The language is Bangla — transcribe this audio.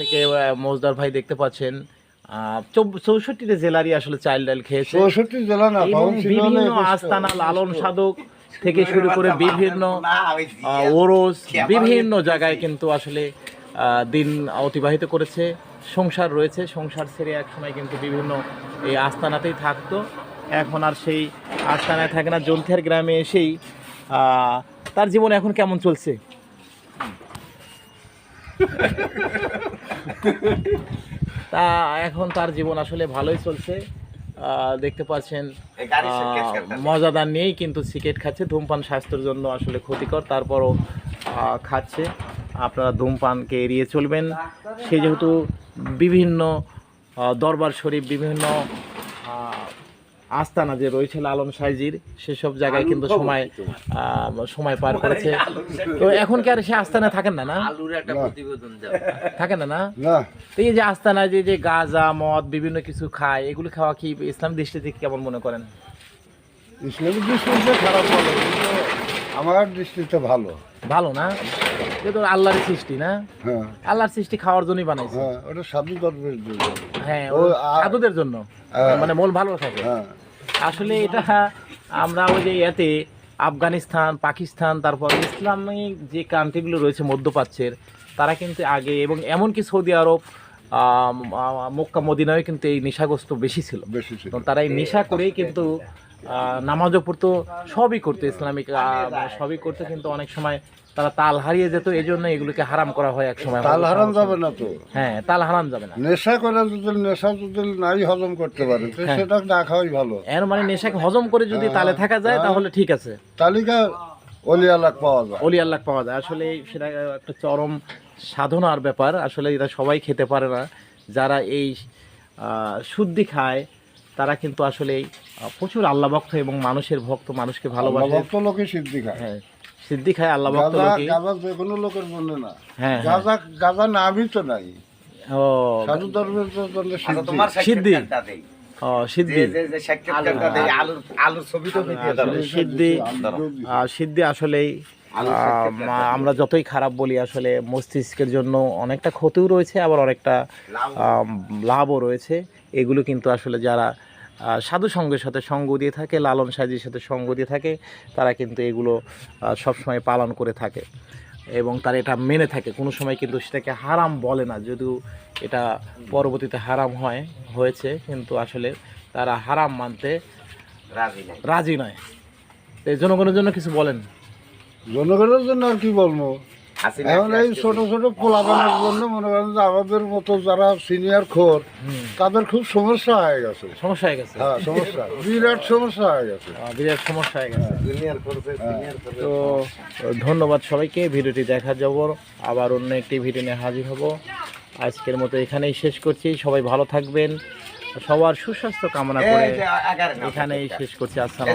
থেকে আহ, মজদার ভাই দেখতে পাচ্ছেন চৌষট্টিটা জেলারই আসলে চাইল্ড ডাইল খেয়েছে। চৌষট্টি জেলা না বিভিন্ন আস্তানা লালন সাধক থেকে শুরু করে বিভিন্ন ওরস বিভিন্ন জায়গায় কিন্তু আসলে দিন অতিবাহিত করেছে সংসার রয়েছে সংসার ছেড়ে এক সময় কিন্তু বিভিন্ন এই আস্তানাতেই থাকতো। এখন আর সেই আস্তানায় থাকে না জন্থিয়ার গ্রামে এসেই আহ, তার জীবন এখন কেমন চলছে? তা এখন তার জীবন আসলে ভালোই চলছে। দেখতে পাচ্ছেন মজাদার নিয়েই কিন্তু সিগারেট খাচ্ছে। ধূমপান স্বাস্থ্যের জন্য আসলে ক্ষতিকর তারপরও খাচ্ছে। আপনারা ধূমপানকে এড়িয়ে চলবেন। সে যেহেতু বিভিন্ন দরবার শরীফ বিভিন্ন আস্তানা যে রয়েছে লালন সাইজির সেসব জায়গায় কিন্তু সময় সময় পার করেছে। তো এখন কি আর সে আস্তানা থাকেন না না। থাকেন না না? এই যে আস্তানা যে যে গাঁজা মদ বিভিন্ন কিছু খায় এগুলো খাওয়া কি ইসলাম দৃষ্টি থেকে কেমন মনে করেন? ইসলামিক দৃষ্টিতে খারাপ বলে। আমার দৃষ্টিতে ভালো। ভালো না? যেহেতু আল্লাহর সৃষ্টি না? হ্যাঁ। আল্লাহর সৃষ্টি খাওয়ার জন্যই বানাইছে। হ্যাঁ ওটা সাধু ধর্মের জন্য। হ্যাঁ ও, সাধুদের জন্য। মানে মন ভালো থাকে। হ্যাঁ। আসলে এটা আমরা ওই যে এতে আফগানিস্তান পাকিস্তান তারপর ইসলামিক যে কান্ট্রিগুলো রয়েছে মধ্যপ্রাচ্যের তারা কিন্তু আগে এবং এমনকি সৌদি আরব মক্কা মদিনায় কিন্তু এই নেশাগ্রস্ত বেশি ছিল। বেশি ছিল। তারা এই নেশা করেই কিন্তু নামাজও পড়তো সবই করতো ইসলামিক আহ, সবই করতো কিন্তু অনেক সময় তারা তাল হারিয়ে যেত এই জন্য এগুলোকে হারাম করা হয় এক সময়। তাল হারাম যাবে না তো। হ্যাঁ তাল হারাম যাবে না। নেশা করে যদি নেশা যদি নাই হজম করতে পারে হ্যাঁ। সেটা না খাওয়াই ভালো। এর মানে নেশাকে হজম করে যদি তালে থাকা যায় তাহলে ঠিক আছে। তালিকা অলি আলাক পাওয়া যায়। অলি আল্লাহ পাওয়া যায়। আসলে সেটা একটা চরম সাধনার ব্যাপার। আসলে এটা সবাই খেতে পারে না। যারা এই শুদ্ধি খায় তারা কিন্তু আসলে প্রচুর আল্লাহ ভক্ত এবং মানুষের ভক্ত মানুষকে ভালোবাসে। ভক্ত লোকে সিদ্ধি খায়। হ্যাঁ সিদ্ধি খায় আল্লাহ ভক্ত লোকে গাঁজা যে কোনো লোকের জন্য না। হ্যাঁ হ্যাঁ। গাঁজা গাঁজা নামই তো নাই। ও সাধু ধর্মের জন্য আচ্ছা সিদ্ধি। তোমার সিদ্ধি। সাক্ষাৎকারটা দেই ও সিদ্ধি তো আসলেই আমরা যতই খারাপ বলি আসলে মস্তিষ্কের জন্য অনেকটা ক্ষতিও রয়েছে আবার অনেকটা লাভও রয়েছে। এগুলো কিন্তু আসলে যারা সাধু সঙ্গের সাথে সঙ্গ দিয়ে থাকে লালন সাজির সাথে সঙ্গ দিয়ে থাকে তারা কিন্তু এগুলো সবসময় পালন করে থাকে এবং তারা এটা মেনে থাকে। কোনো সময় কিন্তু সেটাকে হারাম বলে না যদিও এটা পরবর্তীতে হারাম হয় হয়েছে কিন্তু আসলে তারা হারাম মানতে রাজি নাই। রাজি নয়। জনগণের জন্য কিছু বলেন। জনগণের জন্য আর কি বলব? এখন এই ছোট ছোট পোলাপানের জন্য মনে করেন যে আমাদের মতো যারা সিনিয়র খোর তাদের খুব সমস্যা হয়ে গেছে। সমস্যা হয়ে গেছে? হ্যাঁ সমস্যা। বিরাট সমস্যা হয়ে গেছে। আহ, বিরাট সমস্যা হয়ে গেছে। সিনিয়র করবে তো ধন্যবাদ সবাইকে ভিডিওটি দেখার যাব আবার অন্য একটি ভিডিও নিয়ে হাজির হব। আজকের মতো এখানেই শেষ করছি। সবাই ভালো থাকবেন। সবার সুস্বাস্থ্য কামনা করে। এখানেই শেষ করছি। আসসালাম